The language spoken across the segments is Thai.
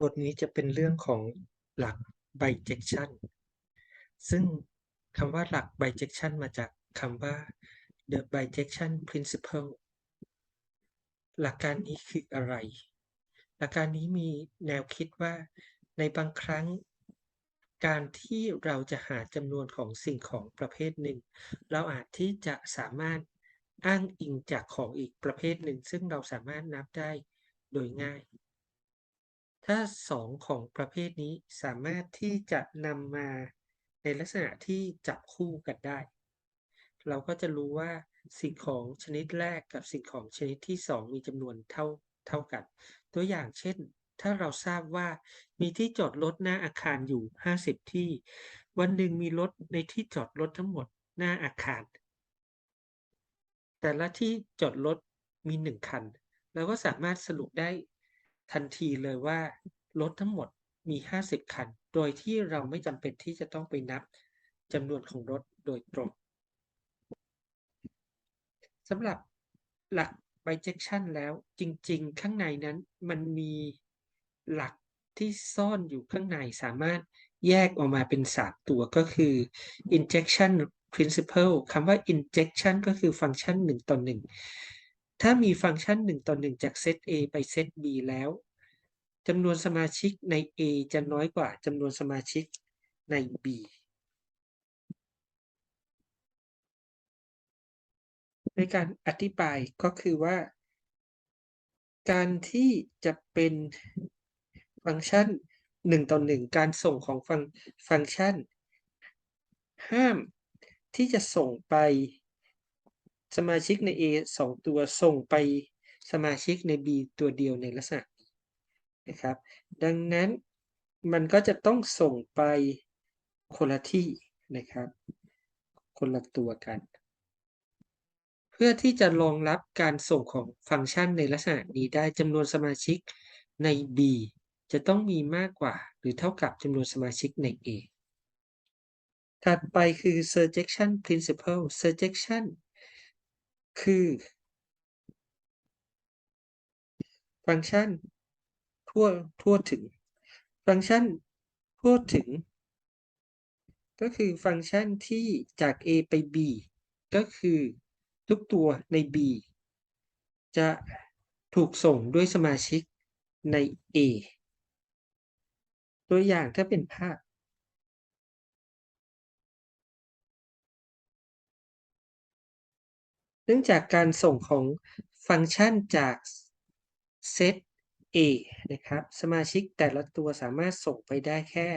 บทนี้จะเป็นเรื่องของหลัก bijection ซึ่งคำว่าหลัก bijection มาจากคำว่า the bijection principle หลักการนี้คืออะไร หลักการนี้มีแนวคิดว่าในบางครั้ง การที่เราจะหาจำนวนของสิ่งของประเภทหนึ่ง เราอาจที่จะสามารถอ้างอิงจากของอีกประเภทหนึ่ง ซึ่งเราสามารถนับได้โดยง่าย ถ้าสองของประเภทนี้สามารถที่จะนำมาในลักษณะที่จับคู่กันได้ เราก็จะรู้ว่าสิ่งของชนิดแรกกับสิ่งของชนิดที่สองมีจำนวนเท่าเท่ากัน ตัวอย่างเช่น ถ้าเราทราบว่ามีที่จอดรถหน้าอาคารอยู่ 50 ที่ วันหนึ่งมีรถในที่จอดรถทั้งหมดหน้าอาคาร แต่ละที่จอดรถมีหนึ่งคันเราก็สามารถสรุปได้ ทันทีเลยว่ารถทั้งหมดมี 50 คัน โดยที่เราไม่จำเป็นที่จะต้องไปนับจำนวนของรถโดยตรงสำหรับหลัก bijection แล้วจริง ๆ ข้างในนั้นมันมีหลักที่ซ่อนอยู่ข้างในสามารถแยกออกมาเป็นสามตัวก็คือ injection principle คำว่า injection ก็คือฟังก์ชันหนึ่งต่อหนึ่งถ้ามีฟังก์ชันหนึ่งต่อหนึ่งจากเซต A ไปเซต B แล้ว จำนวนสมาชิกใน A จะน้อยกว่าจำนวนสมาชิกใน B ในการอธิบายก็คือว่า การที่จะเป็นฟังก์ชันหนึ่งต่อหนึ่งการส่งของฟังฟังก์ชัน ห้ามที่จะส่งไปสมาชิกใน A สองตัวส่งไปสมาชิกใน B ตัวเดียวในลักษณะ นะครับ ดังนั้นมันก็จะต้องส่งไปคนละที่นะครับ คนละตัวกัน เพื่อที่จะรองรับการส่งของฟังก์ชันในลักษณะนี้ได้จำนวนสมาชิกใน B จะต้องมีมากกว่าหรือเท่ากับจำนวนสมาชิกใน A ถัดไปคือ surjection principle surjection คือ ฟังก์ชัน ทั่วทั่วถึง ฟังก์ชันทั่วถึง ก็คือฟังก์ชันที่จาก A ไป B ก็คือทุกตัวใน B จะถูกส่งด้วยสมาชิกใน A ตัวอย่างถ้าเป็นภาพเนื่องจากการส่งของฟังก์ชันจากเซต A นะครับ สมาชิกแต่ละตัวสามารถส่งไปได้แค่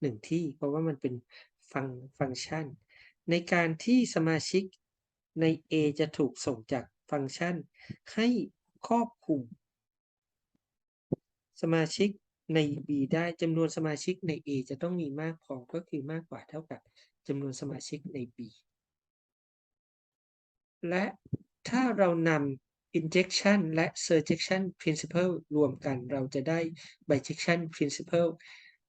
หนึ่งที่ เพราะว่ามันเป็นฟังฟังก์ชัน ในการที่สมาชิกใน A จะถูกส่งจากฟังก์ชัน ให้ครอบคลุม สมาชิกใน B ได้จำนวนสมาชิกใน A จะต้องมีมากพอก็คือมากกว่าเท่ากับจำนวนสมาชิกใน B และถ้าเรานำ injection และ surjection principle รวมกันเราจะได้ bijection principle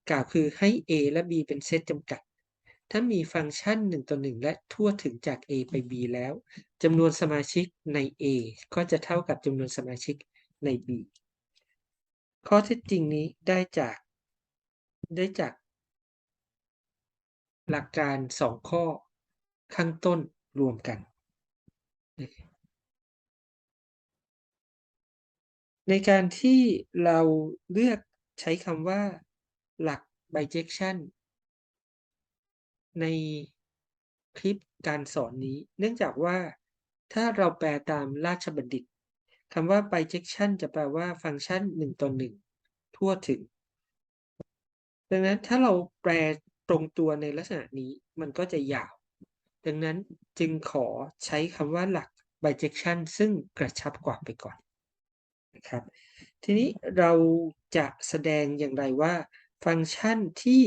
กล่าวคือให้ A และ B เป็นเซตจำกัด ถ้ามีฟังก์ชัน1ต่อ1และทั่วถึงจาก A ไป B แล้วจำนวนสมาชิกใน A ก็จะเท่ากับจำนวนสมาชิกใน B ข้อเท็จจริงนี้ได้จากได้จาก หลักการ 2 ข้อข้างต้นรวมกัน ในการที่เราเลือกใช้คำว่าหลัก bijection ในคลิปการสอนนี้ เนื่องจากว่าถ้าเราแปลตามราชบัณฑิตคำว่า bijection จะแปลว่าฟังก์ชัน1ต่อ1ทั่วถึง ดังนั้นถ้าเราแปลตรงตัวในลักษณะนี้มันก็จะยาว ดังนั้นจึงขอใช้คำว่าหลัก bijection ซึ่งกระชับกว่าไปก่อน นะครับ ทีนี้เราจะแสดงอย่างไรว่า ฟังก์ชันที่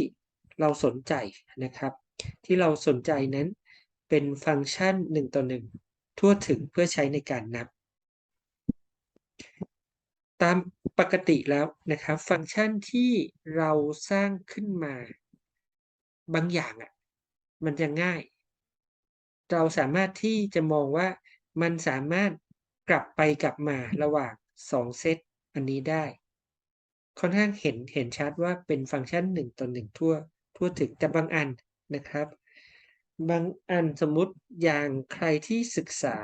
เราสนใจนะครับ ที่เราสนใจนั้นเป็นฟังก์ชัน1ต่อ1ทั่วถึงเพื่อใช้ในการนับ ตามปกติแล้วนะครับ ฟังก์ชันที่เราสร้างขึ้นมา บางอย่างอะมันจะง่าย เราสามารถที่จะมองว่ามันสามารถกลับไปกลับมาระหว่าง 2เซตอันนี้ได้ ค่อนข้างเห็นเห็นชัดว่าเป็นฟังก์ชัน1ต่อ1ทั่ว ทั่วถึงแต่บางอันนะครับ บางอันสมมุติอย่างใครที่ศึกษา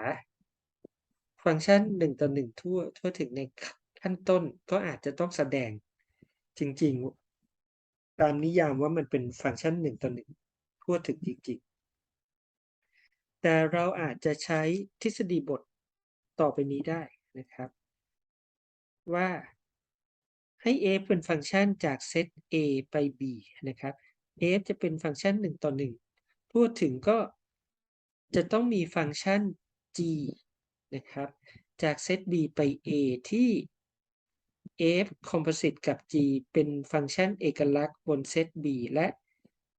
ฟังก์ชัน1ต่อ1ทั่ว ทั่วถึงในขขั้นต้นก็อาจจะต้องแสดงจริงๆ ตามนิยามว่ามันเป็นฟังก์ชัน1ต่อ1ทั่วถึงจริงๆ แต่เราอาจจะใช้ทฤษฎีบทต่อไปนี้ได้นะครับ ว่าให้ f เป็นฟังก์ชันจากเซต A ไป B นะครับ f จะเป็นฟังก์ชัน 1 ต่อ1ทั่วถึงก็จะต้องมีฟังก์ชัน g นะครับ จากเซต B ไป A ที่ f composite กับ g เป็นฟังก์ชันเอกลักษณ์บนเซต B และ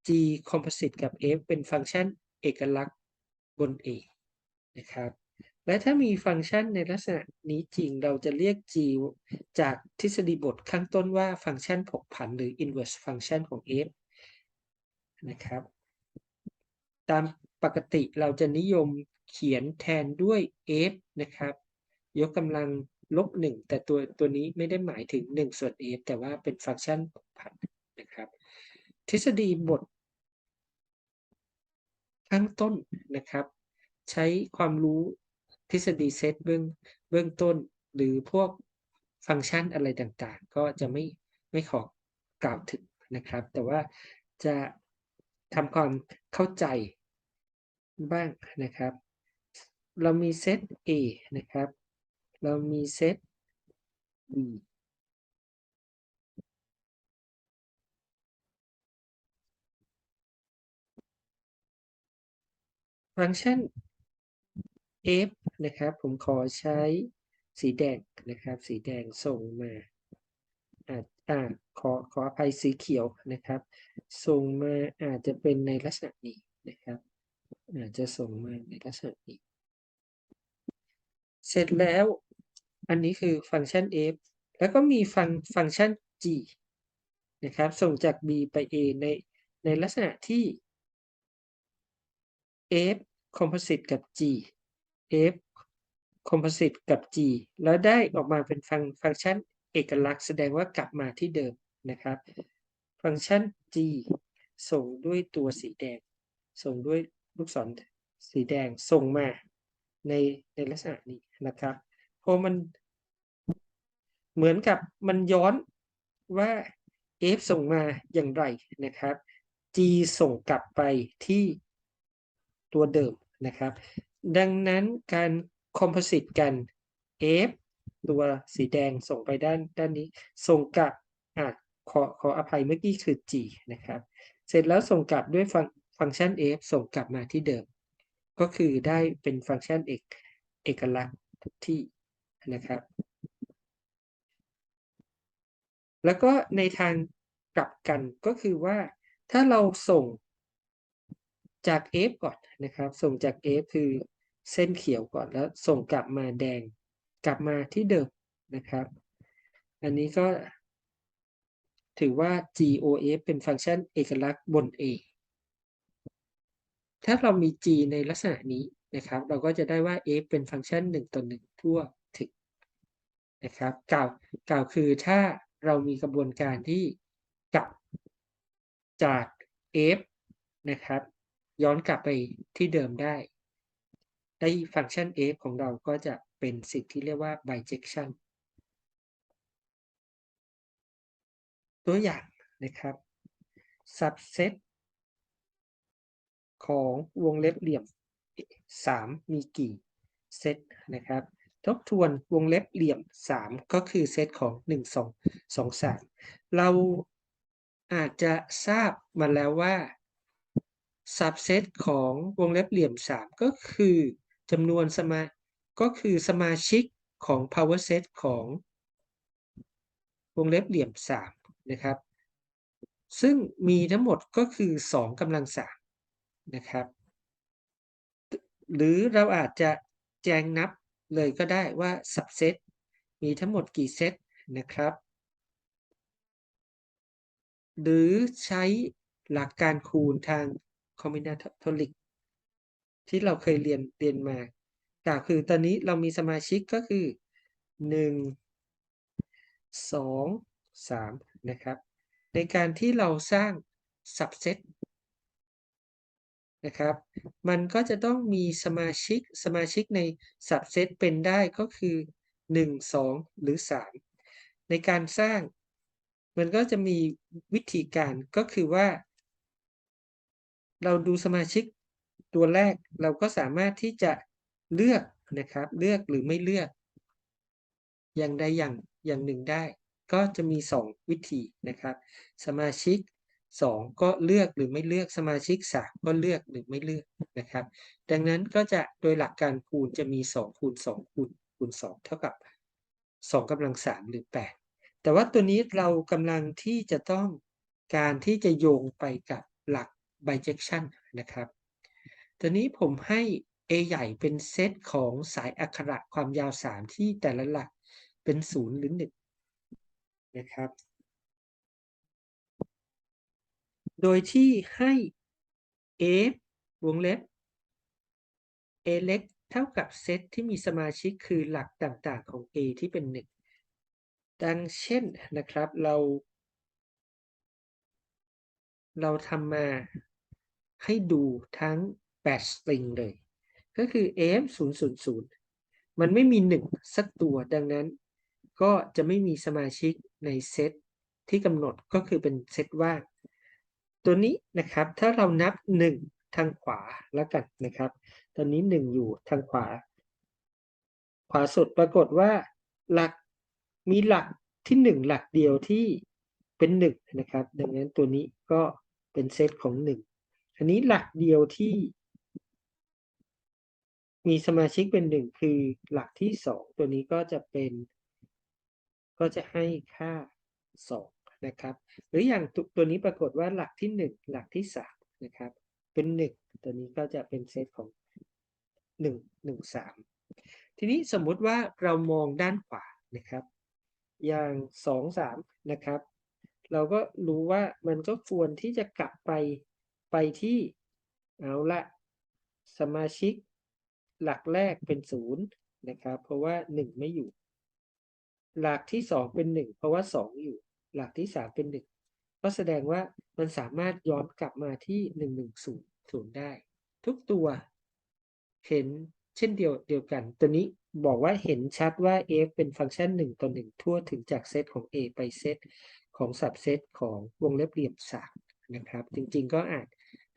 g composite กับ f เป็นฟังก์ชันเอกลักษณ์บน A นะครับ และถ้ามีฟังก์ชันในลักษณะนี้จริงเราจะเรียก g จากทฤษฎีบทข้างต้นว่าฟังก์ชันผกผันหรือ inverse function ของ f นะครับ ตามปกติเราจะนิยมเขียนแทนด้วย f นะครับ ยกกำลังลบ 1 แต่ตัวตัวนี้ไม่ได้หมายถึง 1 ส่วน f แต่ว่าเป็นฟังก์ชันผกผันนะครับ ทฤษฎีบทข้างต้นนะครับ ใช้ความรู้ ทฤษฎีเซตเบื้องเบื้องต้นหรือพวกฟังก์ชันอะไรต่างๆ ก็จะไม่ไม่ขอกล่าวถึงนะครับ แต่ว่าจะทำความเข้าใจบ้างนะครับ เรามีเซต A นะครับ เรามีเซต B ฟังก์ชัน f นะครับ ผมขอใช้สีแดงนะครับ สีแดงส่งมาอาจอ่าขอขออภัยสีเขียวนะครับ ส่งมาอาจจะเป็นในลักษณะนี้นะครับ อาจจะส่งมาในลักษณะนี้ เสร็จแล้วอันนี้คือฟังก์ชัน f แล้วก็มีฟังฟังก์ชัน g นะครับ ส่งจาก b ไป a ในในลักษณะที่ f composite กับ g f composite กับ g แล้วได้ออกมาเป็นฟังฟังก์ชันเอกลักษณ์แสดงว่ากลับมาที่เดิมนะครับ ฟังก์ชัน g ส่งด้วยตัวสีแดง ส่งด้วยลูกศรสีแดงส่งมาในในลักษณะนี้นะครับพอมันเหมือนกับมันย้อนว่า f ส่งมาอย่างไรนะครับ g ส่งกลับไปที่ตัวเดิมนะครับ ดังนั้นการคอมโพสิตกัน f ตัวสีแดงส่งไปด้านด้านนี้ ส่งกลับอะขอขออภัยเมื่อกี้คือ g นะครับ เสร็จแล้วส่งกลับด้วยฟังฟังก์ชัน f ส่งกลับมาที่เดิม ก็คือได้เป็นฟังก์ชันเอกเอกลักษณ์ทุกที่นะครับ แล้วก็ในทางกลับกันก็คือว่าถ้าเราส่งจาก F ก่อนนะครับ ส่งจาก F คือ เส้นเขียวก่อนแล้วส่งกลับมาแดงกลับมาที่เดิมนะครับ อันนี้ก็ถือว่า GOF เป็นฟังก์ชันเอกลักษณ์บน A ถ้าเรามี G ในลักษณะนี้นะครับ เราก็จะได้ว่า F เป็นฟังก์ชัน 1 ต่อ 1 ทั่วถึงนะครับกล่าวกล่าวคือถ้าเรามีกระบวนการที่กลับจาก F นะครับ ย้อนกลับไปที่เดิมได้ ได้ฟังก์ชัน f ของเราก็จะเป็นสิ่งที่เรียกว่า bijection ตัวอย่างนะครับ subset ของวงเล็บเหลี่ยม 3 มีกี่เซตนะครับ ทบทวนวงเล็บเหลี่ยม 3 ก็คือเซตของ 1 2 2 3 เราอาจจะทราบมาแล้วว่า subset ของวงเล็บเหลี่ยม 3 ก็คือ จำนวนสมาก็คือสมาชิกของ power set ของวงเล็บเหลี่ยม 3 นะครับ ซึ่งมีทั้งหมดก็คือ 2กำลัง 3 นะครับ หรือเราอาจจะแจงนับเลยก็ได้ว่า subset มีทั้งหมดกี่เซตนะครับ หรือใช้หลักการคูณทาง combinatoric ที่เราเคยเรียนเรียนมาก็คือตอนนี้เรามีสมาชิกก็คือหนึ่งสอง3นะครับ ในการที่เราสร้าง subset นะครับ มันก็จะต้องมีสมาชิกสมาชิกใน subset เป็นได้ก็คือ 1 2 หรือ 3 ในการสร้าง มันก็จะมีวิธีการก็คือว่า เราดูสมาชิก ตัวแรกเราก็สามารถที่จะเลือกนะครับ เลือกหรือไม่เลือก อย่างใดอย่างอย่างหนึ่งได้ ก็จะมี 2 วิธีนะครับ สมาชิก 2 ก็เลือกหรือไม่เลือกสมาชิก 3 ก็เลือกหรือไม่เลือกนะครับ ดังนั้นก็จะโดยหลักการคูณจะมี 2 คูณ 2 คูณคูณ 2 เท่ากับ 2กำลัง 3 หรือ 8 แต่ว่าตัวนี้เรากำลังที่จะต้องการที่จะโยงไปกับหลัก bijection นะครับ ตัวนี้ผมให้ A ใหญ่เป็นเซตของสายอักขระความยาว 3 ที่แต่ละหลักเป็น 0 หรือ 1 นะครับ โดยที่ให้ f วงเล็บ a เล็กเท่ากับเซตที่มีสมาชิกคือหลักต่างๆของ a ที่เป็น 1 ดังเช่นนะครับเรา เราทำมาให้ดูทั้ง 8สตริงเลย ก็คือ f 0 0 0 มันไม่มี 1 สักตัวดังนั้น ก็จะไม่มีสมาชิกในเซตที่กำหนดก็คือเป็นเซตว่าง ตัวนี้นะครับถ้าเรานับ 1 ทางขวาแล้วกันนะครับ ตอนนี้ 1 อยู่ทางขวา ขวาสุดปรากฏว่าหลักมีหลักที่ 1 หลักเดียวที่เป็น 1 นะครับ ดังนั้นตัวนี้ก็เป็นเซตของ 1 อันนี้หลักเดียวที่ มีสมาชิกเป็น1คือหลักที่2ตัวนี้ก็จะเป็น ก็จะให้ค่า2นะครับ หรืออย่างตัวนี้ปรากฏว่าหลักที่1หลักที่3นะครับ เป็น1ตัวนี้ก็จะเป็นเซตของ1 1 3ทีนี้สมมุติว่าเรามองด้านขวานะครับ อย่าง2 3นะครับ เราก็รู้ว่ามันก็ควรที่จะกลับไปไปที่เอาละสมาชิก หลักแรกเป็น0นะครับ เพราะว่า 1 ไม่อยู่ หลักที่ 2 เป็น 1 เพราะว่า 2 อยู่ หลักที่ 3 เป็น 1 ก็แสดงว่ามันสามารถย้อนกลับมาที่ 1 1 0 0 ได้ ทุกตัวเห็นเช่นเดียวเดียวกัน ตัวนี้บอกว่าเห็นชัดว่า f เป็นฟังก์ชัน 1 ต่อ 1 ทั่วถึงจากเซตของ a ไปเซตของสับเซตของวงเล็บเหลี่ยม3นะครับ จริงๆก็อาจ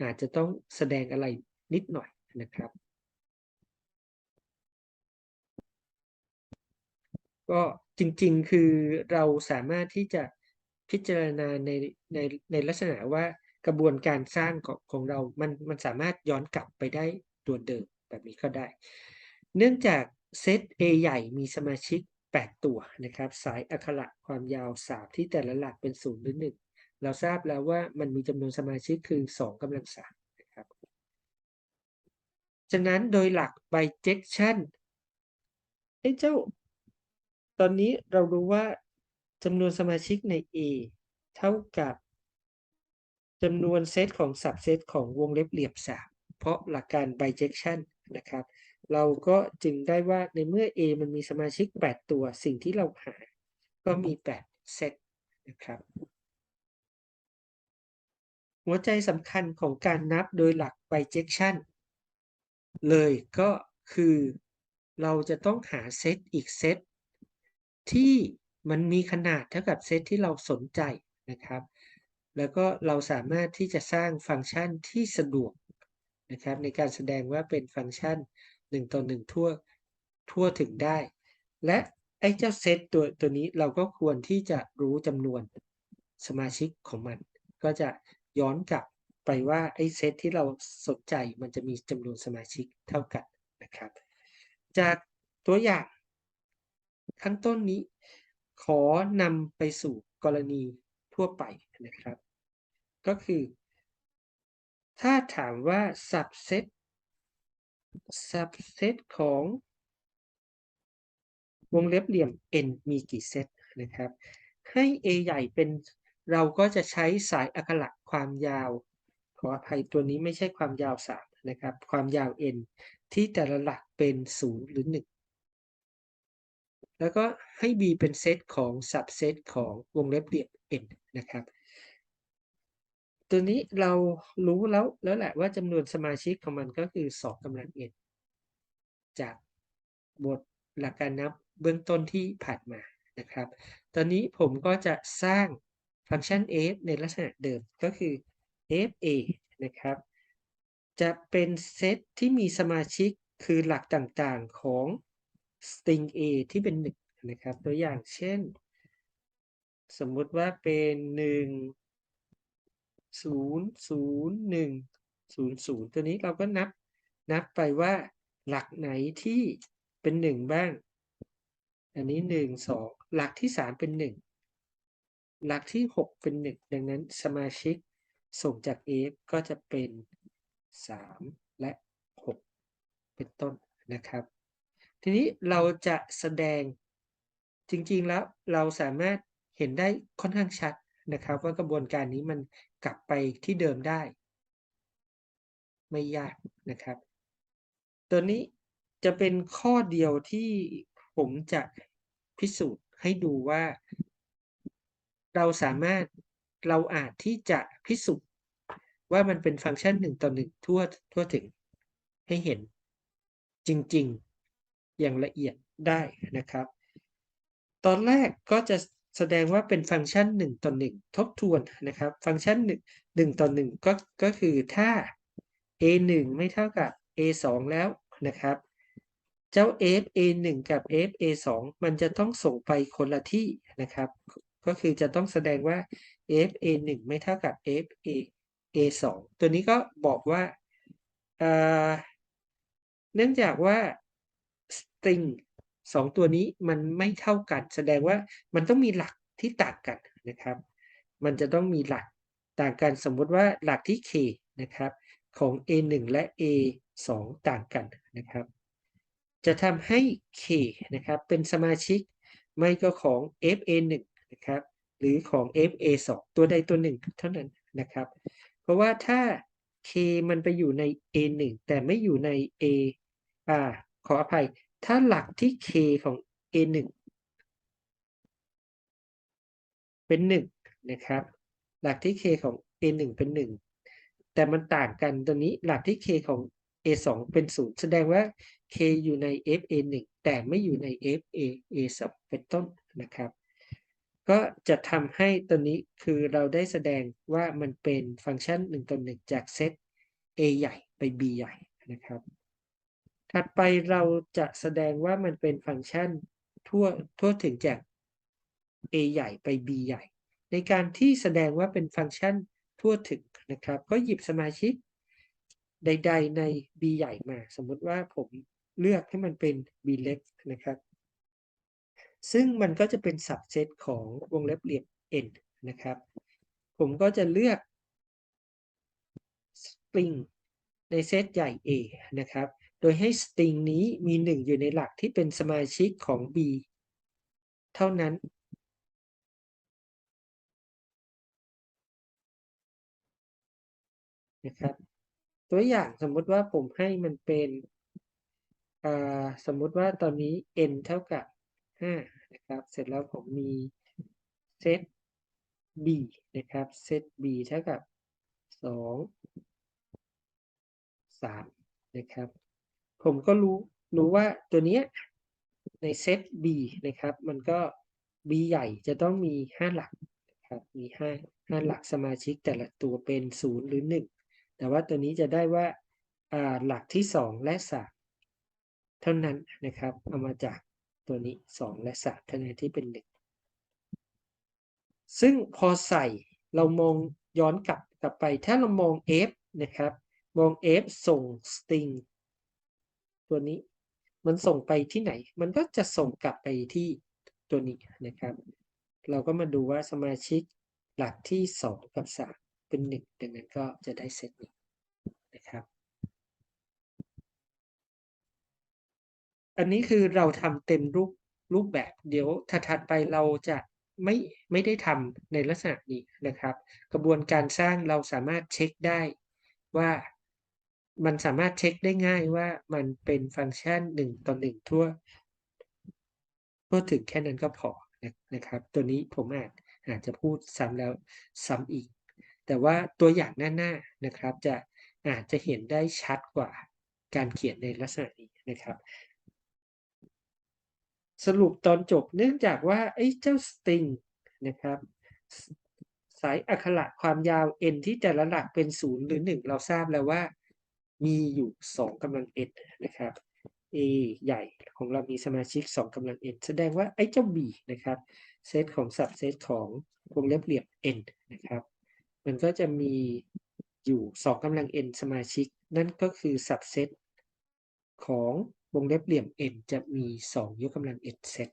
อาจจะต้องแสดงอะไรนิดหน่อยนะครับ ก็จริงๆ คือเราสามารถที่จะพิจารณาในในในลักษณะว่ากระบวนการสร้างของของเรา มันมันสามารถย้อนกลับไปได้ตัวเดิมแบบนี้ก็ได้ เนื่องจากเซต A ใหญ่มีสมาชิก 8 ตัวนะครับ สายอักขระความยาว 3 ที่แต่ละหลักเป็น 0 หรือ 1 เราทราบแล้วว่ามันมีจำนวนสมาชิกคือ 2กำลัง3นะครับฉะนั้นโดยหลัก bijection ไอ้เจ้า ตอนนี้เรารู้ว่าจำนวนสมาชิกใน A เท่ากับจำนวนเซตของสับเซตของวงเล็บเหลี่ยม3เพราะหลักการ bijection นะครับ เราก็จึงได้ว่าในเมื่อ A มันมีสมาชิก 8 ตัวสิ่งที่เราหา ก็มี 8 เซตนะครับ หัวใจสำคัญของการนับโดยหลัก bijection เลยก็คือเราจะต้องหาเซตอีกเซต ที่มันมีขนาดเท่ากับเซตที่เราสนใจนะครับ แล้วก็เราสามารถที่จะสร้างฟังก์ชันที่สะดวกนะครับในการแสดงว่าเป็นฟังก์ชัน1ต่อ1ทั่วทั่วถึงได้ และไอ้เจ้าเซตตัวตัวนี้เราก็ควรที่จะรู้จำนวนสมาชิกของมัน ก็จะย้อนกลับไปว่าไอ้เซตที่เราสนใจมันจะมีจำนวนสมาชิกเท่ากันนะครับ จากตัวอย่าง ข้างต้นนี้ ขอนำไปสู่กรณีทั่วไปนะครับ ก็คือ ถ้าถามว่า subset subset ของวงเล็บเหลี่ยม n มีกี่เซตนะครับ ให้ a ใหญ่เป็นเราก็จะใช้สายอักขระความยาว ขออภัยตัวนี้ไม่ใช่ความยาว 3 นะครับ ความยาว n ที่แต่ละหลักเป็น 0 หรือ 1 แล้วก็ให้ B เป็นเซตของ subset ของวงเล็บเหลี่ยม n นะครับ ตัวนี้เรารู้แล้วแล้วแหละว่าจำนวนสมาชิกของมันก็คือ 2กำลัง n จากบทหลักการนับเบื้องต้นที่ผ่านมานะครับ ตอนนี้ผมก็จะสร้างฟังก์ชัน f ในลักษณะเดิมก็คือ fa นะครับ จะเป็นเซตที่มีสมาชิกคือหลักต่างๆของ string a ที่เป็น1นะครับ ตัวอย่างเช่น สมมุติว่าเป็น1 0 0 1 0 0ตัวนี้เราก็นับนับไปว่าหลักไหนที่เป็น1บ้าง อันนี้1 2หลักที่3เป็น1หลักที่6เป็น1ดังนั้นสมาชิกส่งจาก f ก็จะเป็น3และ6เป็นต้นนะครับ ทีนี้เราจะแสดงจริงๆแล้วเราสามารถเห็นได้ค่อนข้างชัดนะครับ ว่ากระบวนการนี้มันกลับไปที่เดิมได้ ไม่ยากนะครับ ตัวนี้จะเป็นข้อเดียวที่ผมจะพิสูจน์ให้ดูว่า เราสามารถเราอาจที่จะพิสูจน์ว่ามันเป็นฟังก์ชันหนึ่งต่อหนึ่งทั่วทั่วถึงให้เห็นจริง ๆ อย่างละเอียดได้นะครับ ตอนแรกก็จะแสดงว่าเป็นฟังก์ชัน 1 ต่อ 1 ทบทวนนะครับ ฟังก์ชัน 1 1ต่อ1ก็ก็คือถ้า a 1ไม่เท่ากับ a 2แล้วนะครับ เจ้า f a 1กับ f a 2มันจะต้องส่งไปคนละที่นะครับ ก็คือจะต้องแสดงว่า f a 1ไม่เท่ากับ f a a 2ตัวนี้ก็บอกว่าเนื่องจากว่า string สองตัวนี้มันไม่เท่ากัน แสดงว่ามันต้องมีหลักที่ต่างกันนะครับ มันจะต้องมีหลักต่างกันสมมติว่าหลักที่ k นะครับของ a 1 และ a 2 ต่างกันนะครับ จะทำให้ k นะครับเป็นสมาชิกไม่ก็ของ f a 1 นะครับหรือของ f a 2 ตัวใดตัวหนึ่งเท่านั้นนะครับ เพราะว่าถ้า k มันไปอยู่ใน a 1 แต่ไม่อยู่ใน a อ่าขออภัย ถ้าหลักที่ k ของ a 1เป็น 1 นะครับ หลักที่ k ของ a 1เป็น 1 แต่มันต่างกันตัวนี้หลักที่ k ของ a 2เป็น 0 แสดงว่า k อยู่ใน f a 1แต่ไม่อยู่ใน f a a 2เป็นต้นนะครับ ก็จะทำให้ตัวนี้คือเราได้แสดงว่ามันเป็นฟังก์ชัน1ต่อ1จากเซต a ใหญ่ไป b ใหญ่นะครับ ถัดไปเราจะแสดงว่ามันเป็นฟังก์ชันทั่วทั่วถึงจาก a ใหญ่ไป b ใหญ่ ในการที่แสดงว่าเป็นฟังก์ชันทั่วถึงนะครับ ก็หยิบสมาชิกใด ๆ ใน b ใหญ่มา สมมติว่าผมเลือกให้มันเป็น b เล็กนะครับ ซึ่งมันก็จะเป็นสับเซตของวงเล็บเหลี่ยม n นะครับ ผมก็จะเลือก string ในเซตใหญ่ A นะครับ โดยให้สตริงนี้มีหนึ่งอยู่ในหลักที่เป็นสมาชิกของ B เท่านั้น นะครับ ตัวอย่างสมมติว่าผมให้มันเป็นสมมุติว่าตอนนี้ n เท่ากับ 5 นะครับ เสร็จแล้วผมมีเซต b นะครับเซต b เท่ากับ 2 3 นะครับ ผมก็รู้รู้ว่าตัวนี้ในเซต B นะครับ มันก็ B ใหญ่จะต้องมี 5 หลักนะครับมี5 5หลักสมาชิกแต่ละตัวเป็น 0 หรือ 1 แต่ว่าตัวนี้จะได้ว่าหลักที่ 2 และ3เท่านั้นนะครับ เอามาจากตัวนี้ 2 และ3เท่านั้นที่เป็น 1 ซึ่งพอใส่เรามองย้อนกลับกลับไปถ้าเรามอง F นะครับ มอง F ส่ง string ตัวนี้ มันส่งไปที่ไหน มันก็จะส่งกลับไปที่ตัวนี้นะครับ เราก็มาดูว่าสมาชิกหลักที่สองกับสาเป็นหนึ่งดังนั้นก็จะได้เซตนี้นะครับ อันนี้คือเราทำเต็มรูปรูปแบบ เดี๋ยวถัดไปเราจะไม่ไม่ได้ทำในลักษณะนี้นะครับ กระบวนการสร้างเราสามารถเช็คได้ว่า มันสามารถเช็คได้ง่ายว่ามันเป็นฟังก์ชันหนึ่งต่อหนึ่งทั่วก็ถึงแค่นั้นก็พอนะครับ ตัวนี้ผมอาจอาจจะพูดซ้ำแล้วซ้ำอีก แต่ว่าตัวอย่างหน้าๆนะครับ จะอาจจะเห็นได้ชัดกว่าการเขียนในลักษณะนี้นะครับ สรุปตอนจบเนื่องจากว่าไอ้เจ้า string นะครับสายอักขระความยาว n ที่แต่ละหลักเป็นศูนย์หรือหนึ่งเราทราบแล้วว่า มีอยู่สองกำลัง n นะครับ a ใหญ่ของเรามีสมาชิกสองกำลัง n แสดงว่าไอ้เจ้า b นะครับเซตของสับเซตของวงเล็บเหลี่ยม n นะครับ มันก็จะมีอยู่สองกำลัง n สมาชิก นั่นก็คือสับเซตของวงเล็บเหลี่ยม n จะมีสองยกกำลัง n เซต